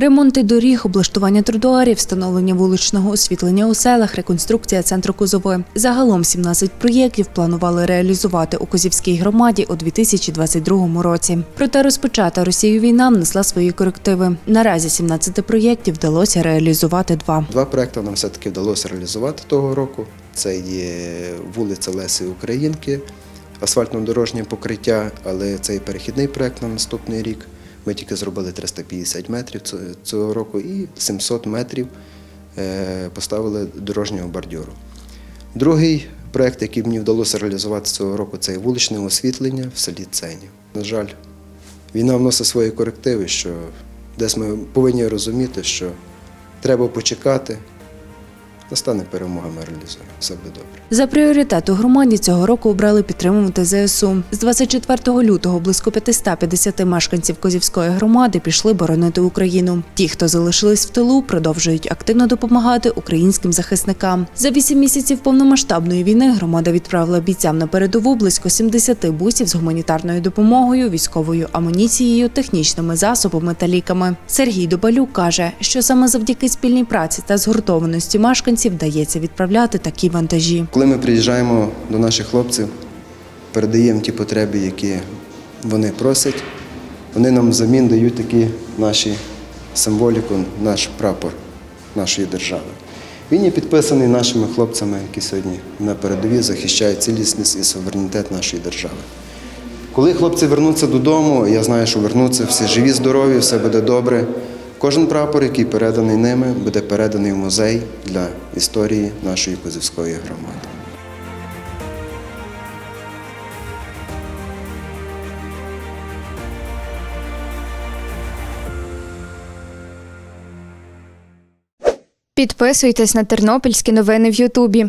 Ремонти доріг, облаштування тротуарів, встановлення вуличного освітлення у селах, реконструкція центру Козови. Загалом 17 проєктів планували реалізувати у Козівській громаді у 2022 році. Проте розпочата Росією війна внесла свої корективи. Наразі 17 проєктів вдалося реалізувати два. Два проекти нам все-таки вдалося реалізувати того року. Це є вулиця Леси Українки, асфальтно-дорожнє покриття, але це і перехідний проект на наступний рік. Ми тільки зробили 350 метрів цього року і 700 метрів е, поставили дорожнього бордюру. Другий проект, який мені вдалося реалізувати цього року, це вуличне освітлення в селі Ценів. На жаль, війна вносить свої корективи, що десь ми повинні розуміти, що треба почекати. Настане перемога, ми реалізуємо. Все буде добре. За пріоритет у громаді цього року обрали підтримувати ЗСУ. З 24 лютого близько 550 мешканців Козівської громади пішли боронити Україну. Ті, хто залишились в тилу, продовжують активно допомагати українським захисникам. За вісім місяців повномасштабної війни громада відправила бійцям на передову близько 70 бусів з гуманітарною допомогою, військовою амуніцією, технічними засобами та ліками. Сергій Добалюк каже, що саме завдяки спільній праці та згуртованості мешканців вдається відправляти такі вантажі. Коли ми приїжджаємо до наших хлопців, передаємо ті потреби, які вони просять, вони нам взамін дають такі наші символіку, наш прапор нашої держави. Він є підписаний нашими хлопцями, які сьогодні на передовій захищають цілісність і суверенітет нашої держави. Коли хлопці вернуться додому, я знаю, що вернуться всі живі, здорові, все буде добре. Кожен прапор, який переданий ними, буде переданий в музей для історії нашої Козівської громади. Підписуйтесь на тернопільські новини в Ютубі.